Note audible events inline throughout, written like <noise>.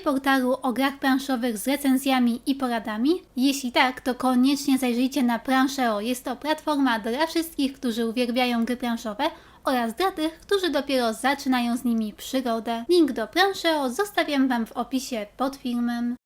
Portalu o grach planszowych z recenzjami i poradami? Jeśli tak, to koniecznie zajrzyjcie na Planszeo. Jest to platforma dla wszystkich, którzy uwielbiają gry planszowe oraz dla tych, którzy dopiero zaczynają z nimi przygodę. Link do Planszeo zostawiam Wam w opisie pod filmem.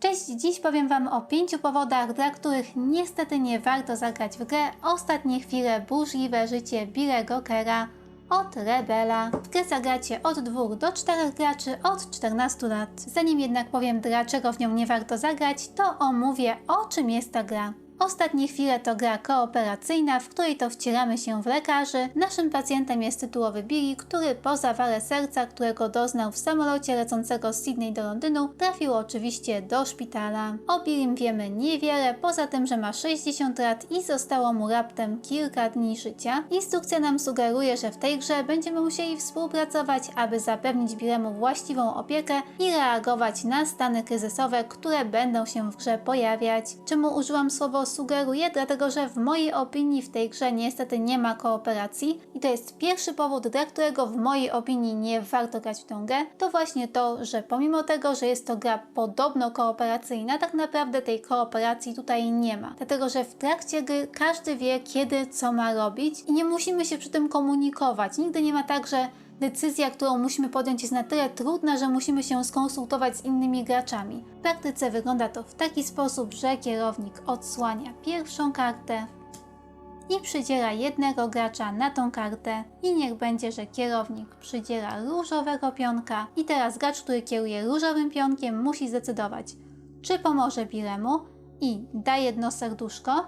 Cześć, dziś powiem Wam o pięciu powodach, dla których niestety nie warto zagrać w grę Ostatnie chwile burzliwe życie Billego Kera od Rebela. W grę zagracie od 2 do 4 graczy od 14 lat. Zanim jednak powiem dlaczego w nią nie warto zagrać, to omówię o czym jest ta gra. Ostatnie chwile to gra kooperacyjna, w której to wcielamy się w lekarzy. Naszym pacjentem jest tytułowy Billy, który po zawale serca, którego doznał w samolocie lecącego z Sydney do Londynu, trafił oczywiście do szpitala. O Billym wiemy niewiele, poza tym, że ma 60 lat i zostało mu raptem kilka dni życia. Instrukcja nam sugeruje, że w tej grze będziemy musieli współpracować, aby zapewnić Billemu właściwą opiekę i reagować na stany kryzysowe, które będą się w grze pojawiać. Czemu użyłam słowo sugeruje? Dlatego, że w mojej opinii w tej grze niestety nie ma kooperacji i to jest pierwszy powód, dla którego w mojej opinii nie warto grać w tę grę. To właśnie to, że pomimo tego, że jest to gra podobno kooperacyjna, tak naprawdę tej kooperacji tutaj nie ma. Dlatego, że w trakcie gry każdy wie, kiedy co ma robić i nie musimy się przy tym komunikować. Nigdy nie ma tak, że Decyzja, którą musimy podjąć jest na tyle trudna, że musimy się skonsultować z innymi graczami. W praktyce wygląda to w taki sposób, że kierownik odsłania pierwszą kartę i przydziela jednego gracza na tą kartę i niech będzie, że kierownik przydziela różowego pionka i teraz gracz, który kieruje różowym pionkiem musi zdecydować, czy pomoże Bilemu i da jedno serduszko,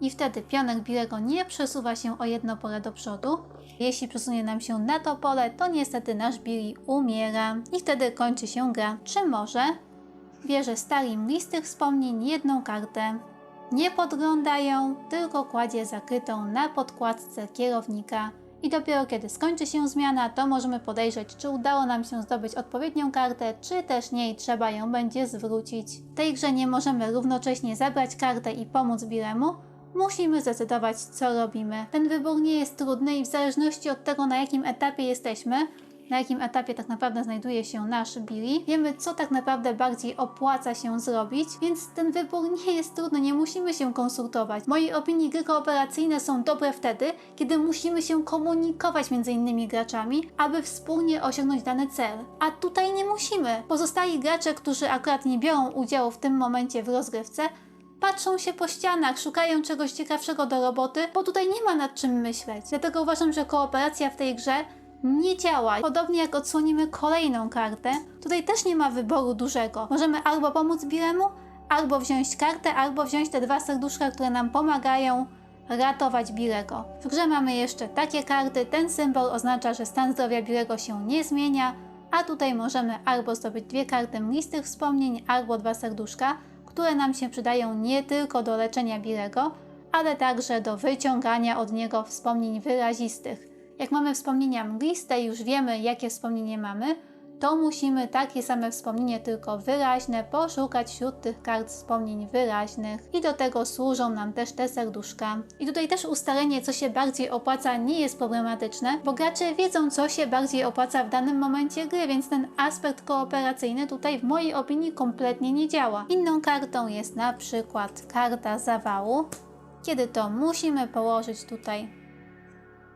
i wtedy pionek Bilego nie przesuwa się o jedno pole do przodu. Jeśli przesunie nam się na to pole, to niestety nasz Billy umiera i wtedy kończy się gra. Czy może bierze Starim listy wspomnień jedną kartę, nie podgląda ją, tylko kładzie zakrytą na podkładce kierownika. I dopiero kiedy skończy się zmiana, to możemy podejrzeć, czy udało nam się zdobyć odpowiednią kartę, czy też nie i trzeba ją będzie zwrócić. W tej grze nie możemy równocześnie zabrać kartę i pomóc Bilemu, musimy zdecydować, co robimy. Ten wybór nie jest trudny i w zależności od tego, na jakim etapie jesteśmy, na jakim etapie tak naprawdę znajduje się nasz Billy, wiemy, co tak naprawdę bardziej opłaca się zrobić, więc ten wybór nie jest trudny, nie musimy się konsultować. W mojej opinii gry kooperacyjne są dobre wtedy, kiedy musimy się komunikować między innymi graczami, aby wspólnie osiągnąć dany cel. A tutaj nie musimy. Pozostali gracze, którzy akurat nie biorą udziału w tym momencie w rozgrywce, patrzą się po ścianach, szukają czegoś ciekawszego do roboty, bo tutaj nie ma nad czym myśleć. Dlatego uważam, że kooperacja w tej grze nie działa. Podobnie jak odsłonimy kolejną kartę, tutaj też nie ma wyboru dużego. Możemy albo pomóc Bilemu, albo wziąć kartę, albo wziąć te dwa serduszka, które nam pomagają ratować Bilego. W grze mamy jeszcze takie karty. Ten symbol oznacza, że stan zdrowia Bilego się nie zmienia, a tutaj możemy albo zdobyć dwie karty mglistych wspomnień, albo dwa serduszka, które nam się przydają nie tylko do leczenia Bilego, ale także do wyciągania od niego wspomnień wyrazistych. Jak mamy wspomnienia mgliste już wiemy, jakie wspomnienie mamy, to musimy takie same wspomnienie, tylko wyraźne, poszukać wśród tych kart wspomnień wyraźnych i do tego służą nam też te serduszka. I tutaj też ustalenie, co się bardziej opłaca, nie jest problematyczne, bo gracze wiedzą, co się bardziej opłaca w danym momencie gry, więc ten aspekt kooperacyjny tutaj w mojej opinii kompletnie nie działa. Inną kartą jest na przykład karta zawału, kiedy to musimy położyć tutaj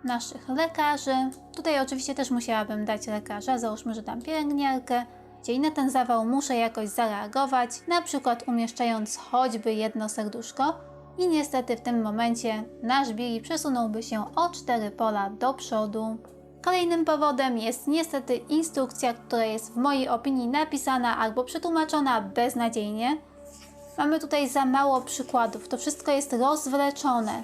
naszych lekarzy. Tutaj oczywiście też musiałabym dać lekarza, załóżmy, że dam pielęgniarkę, i na ten zawał muszę jakoś zareagować, na przykład umieszczając choćby jedno serduszko i niestety w tym momencie nasz Billy przesunąłby się o cztery pola do przodu. Kolejnym powodem jest niestety instrukcja, która jest w mojej opinii napisana albo przetłumaczona beznadziejnie. Mamy tutaj za mało przykładów, to wszystko jest rozwleczone.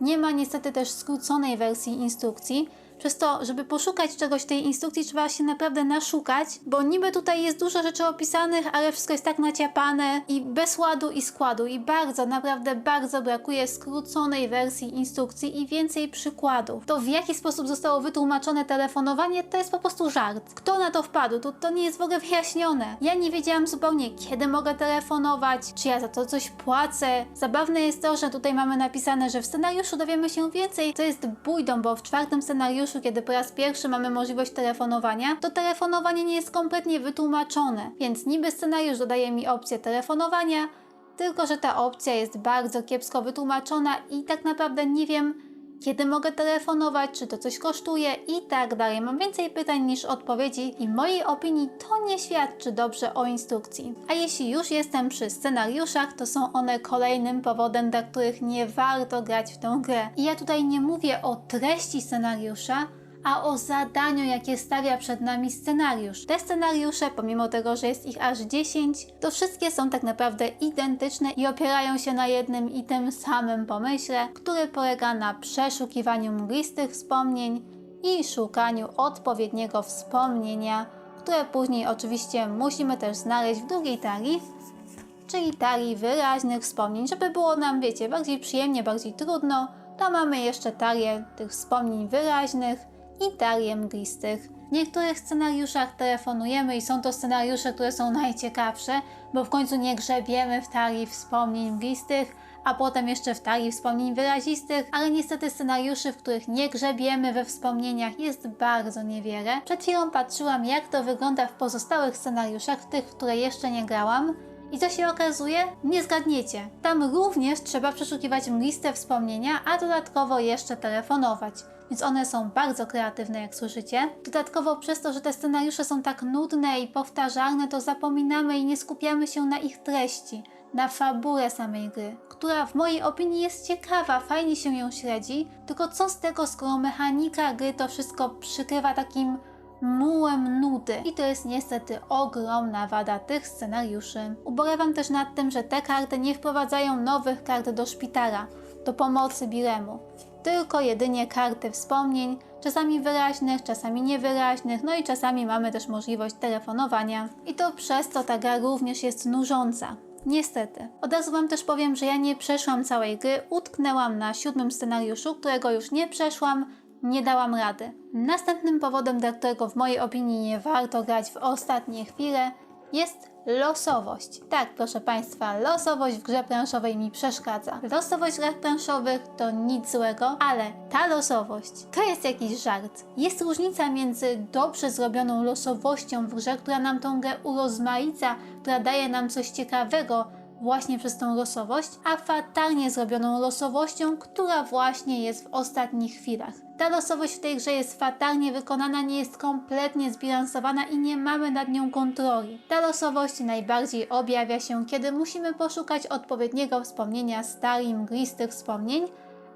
Nie ma niestety też skróconej wersji instrukcji, przez to, żeby poszukać czegoś w tej instrukcji, trzeba się naprawdę naszukać, bo niby tutaj jest dużo rzeczy opisanych, ale wszystko jest tak naciapane i bez ładu i składu. I bardzo, naprawdę bardzo brakuje skróconej wersji instrukcji i więcej przykładów. To w jaki sposób zostało wytłumaczone telefonowanie, to jest po prostu żart. Kto na to wpadł? To, to nie jest w ogóle wyjaśnione. Ja nie wiedziałam zupełnie, kiedy mogę telefonować, czy ja za to coś płacę. Zabawne jest to, że tutaj mamy napisane, że w scenariuszu dowiemy się więcej, co jest bójdą, bo w czwartym scenariuszu kiedy po raz pierwszy mamy możliwość telefonowania, to telefonowanie nie jest kompletnie wytłumaczone, więc niby scenariusz dodaje mi opcję telefonowania, tylko że ta opcja jest bardzo kiepsko wytłumaczona i tak naprawdę nie wiem, kiedy mogę telefonować, czy to coś kosztuje i tak dalej. Mam więcej pytań niż odpowiedzi i w mojej opinii to nie świadczy dobrze o instrukcji. A jeśli już jestem przy scenariuszach, to są one kolejnym powodem, dla których nie warto grać w tę grę. I ja tutaj nie mówię o treści scenariusza, a o zadaniu, jakie stawia przed nami scenariusz. Te scenariusze, pomimo tego, że jest ich aż 10, to wszystkie są tak naprawdę identyczne i opierają się na jednym i tym samym pomyśle, który polega na przeszukiwaniu mglistych wspomnień i szukaniu odpowiedniego wspomnienia, które później oczywiście musimy też znaleźć w drugiej talii, czyli talii wyraźnych wspomnień, żeby było nam, wiecie, bardziej przyjemnie, bardziej trudno, to mamy jeszcze talię tych wspomnień wyraźnych i talię mglistych. W niektórych scenariuszach telefonujemy i są to scenariusze, które są najciekawsze, bo w końcu nie grzebiemy w talii wspomnień mglistych, a potem jeszcze w talii wspomnień wyrazistych, ale niestety scenariuszy, w których nie grzebiemy we wspomnieniach jest bardzo niewiele. Przed chwilą patrzyłam jak to wygląda w pozostałych scenariuszach, w tych, w które jeszcze nie grałam. I co się okazuje? Nie zgadniecie. Tam również trzeba przeszukiwać mgliste wspomnienia, a dodatkowo jeszcze telefonować. Więc one są bardzo kreatywne, jak słyszycie. Dodatkowo przez to, że te scenariusze są tak nudne i powtarzalne, to zapominamy i nie skupiamy się na ich treści, na fabule samej gry, która w mojej opinii jest ciekawa, fajnie się ją śledzi, tylko co z tego, skoro mechanika gry to wszystko przykrywa takim mułem nudy. I to jest niestety ogromna wada tych scenariuszy. Ubolewam też nad tym, że te karty nie wprowadzają nowych kart do szpitala, do pomocy Biremu. Tylko jedynie karty wspomnień, czasami wyraźnych, czasami niewyraźnych, no i czasami mamy też możliwość telefonowania. I to przez to ta gra również jest nużąca. Niestety. Od razu Wam też powiem, że ja nie przeszłam całej gry, utknęłam na siódmym scenariuszu, którego już nie przeszłam, nie dałam rady. Następnym powodem, dla którego w mojej opinii nie warto grać w ostatnie chwile, jest losowość. Tak, proszę Państwa, losowość w grze planszowej mi przeszkadza. Losowość w grach planszowych to nic złego, ale ta losowość to jest jakiś żart. Jest różnica między dobrze zrobioną losowością w grze, która nam tą grę urozmaica, która daje nam coś ciekawego, właśnie przez tą losowość, a fatalnie zrobioną losowością, która właśnie jest w ostatnich chwilach. Ta losowość w tej grze jest fatalnie wykonana, nie jest kompletnie zbilansowana i nie mamy nad nią kontroli. Ta losowość najbardziej objawia się, kiedy musimy poszukać odpowiedniego wspomnienia stali mglistych wspomnień,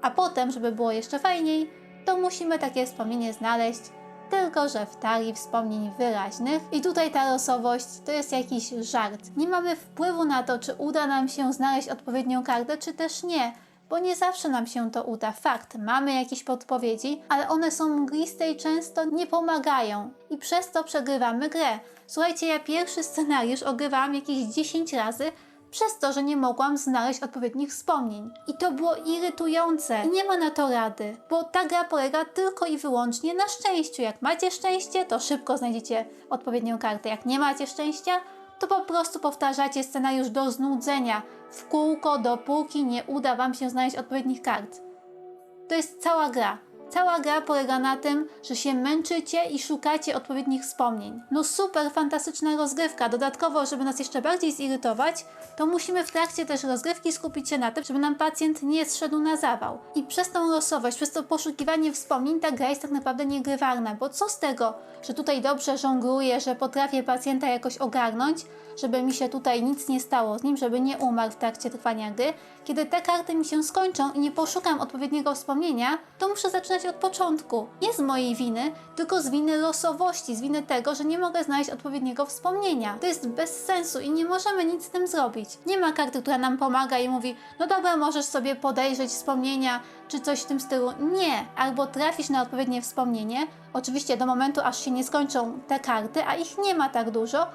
a potem, żeby było jeszcze fajniej, to musimy takie wspomnienie znaleźć tylko że w talii wspomnień wyraźnych. I tutaj ta losowość to jest jakiś żart. Nie mamy wpływu na to, czy uda nam się znaleźć odpowiednią kartę, czy też nie. Bo nie zawsze nam się to uda. Fakt, mamy jakieś podpowiedzi, ale one są mgliste i często nie pomagają. I przez to przegrywamy grę. Słuchajcie, ja pierwszy scenariusz ogrywałam jakieś 10 razy, przez to, że nie mogłam znaleźć odpowiednich wspomnień. I to było irytujące. I nie ma na to rady, bo ta gra polega tylko i wyłącznie na szczęściu. Jak macie szczęście, to szybko znajdziecie odpowiednią kartę. Jak nie macie szczęścia, to po prostu powtarzacie scenariusz do znudzenia w kółko, dopóki nie uda Wam się znaleźć odpowiednich kart. To jest cała gra. Cała gra polega na tym, że się męczycie i szukacie odpowiednich wspomnień. No super, fantastyczna rozgrywka. Dodatkowo, żeby nas jeszcze bardziej zirytować, to musimy w trakcie też rozgrywki skupić się na tym, żeby nam pacjent nie zszedł na zawał. I przez tą losowość, przez to poszukiwanie wspomnień, ta gra jest tak naprawdę niegrywalna, bo co z tego, że tutaj dobrze żongluję, że potrafię pacjenta jakoś ogarnąć, żeby mi się tutaj nic nie stało z nim, żeby nie umarł w trakcie trwania gry. Kiedy te karty mi się skończą i nie poszukam odpowiedniego wspomnienia, to muszę zaczynać od początku. Nie z mojej winy, tylko z winy losowości, z winy tego, że nie mogę znaleźć odpowiedniego wspomnienia. To jest bez sensu i nie możemy nic z tym zrobić. Nie ma karty, która nam pomaga i mówi, no dobra, możesz sobie podejrzeć wspomnienia, czy coś w tym stylu. Nie, albo trafisz na odpowiednie wspomnienie, oczywiście do momentu, aż się nie skończą te karty, a ich nie ma tak dużo,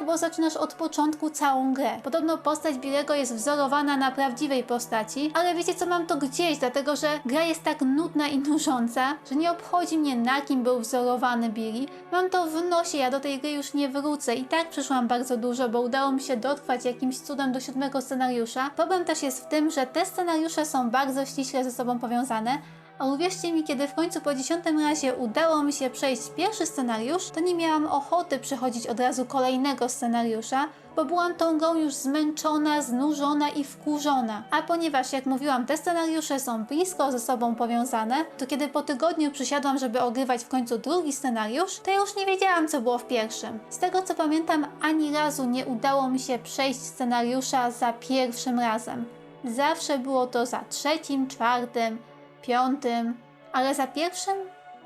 albo zaczynasz od początku całą grę. Podobno postać Bilego jest wzorowana na prawdziwej postaci, ale wiecie co, mam to gdzieś, dlatego że gra jest tak nudna i <laughs> nużąca, że nie obchodzi mnie na kim był wzorowany Billy. Mam to w nosie, ja do tej gry już nie wrócę i tak przyszłam bardzo dużo, bo udało mi się dotrwać jakimś cudem do siódmego scenariusza. Problem też jest w tym, że te scenariusze są bardzo ściśle ze sobą powiązane, A uwierzcie mi, kiedy w końcu po dziesiątym razie udało mi się przejść pierwszy scenariusz, to nie miałam ochoty przechodzić od razu kolejnego scenariusza, bo byłam tą grą już zmęczona, znużona i wkurzona. A ponieważ, jak mówiłam, te scenariusze są blisko ze sobą powiązane, to kiedy po tygodniu przysiadłam, żeby ogrywać w końcu drugi scenariusz, to już nie wiedziałam, co było w pierwszym. Z tego co pamiętam, ani razu nie udało mi się przejść scenariusza za pierwszym razem. Zawsze było to za trzecim, czwartym, piątym, ale za pierwszym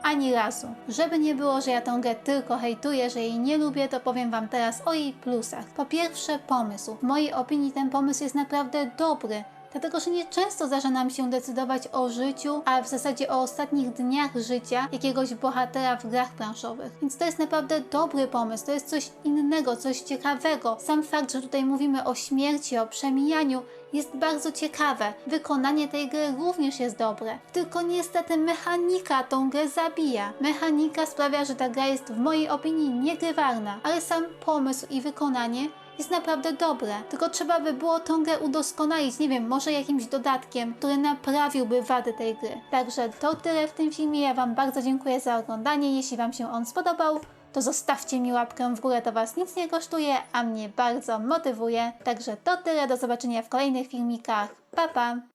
ani razu. Żeby nie było, że ja tę grę tylko hejtuję, że jej nie lubię, to powiem Wam teraz o jej plusach. Po pierwsze, pomysł. W mojej opinii ten pomysł jest naprawdę dobry. Dlatego, że nie często zdarza nam się decydować o życiu, a w zasadzie o ostatnich dniach życia jakiegoś bohatera w grach planszowych. Więc to jest naprawdę dobry pomysł, to jest coś innego, coś ciekawego. Sam fakt, że tutaj mówimy o śmierci, o przemijaniu, jest bardzo ciekawe. Wykonanie tej gry również jest dobre. Tylko niestety mechanika tą grę zabija. Mechanika sprawia, że ta gra jest w mojej opinii niegrywalna, ale sam pomysł i wykonanie jest naprawdę dobre. Tylko trzeba by było tą grę udoskonalić, nie wiem, może jakimś dodatkiem, który naprawiłby wady tej gry. Także to tyle w tym filmie. Ja Wam bardzo dziękuję za oglądanie. Jeśli Wam się on spodobał, to zostawcie mi łapkę w górę, to Was nic nie kosztuje, a mnie bardzo motywuje. Także to tyle, do zobaczenia w kolejnych filmikach. Pa, pa!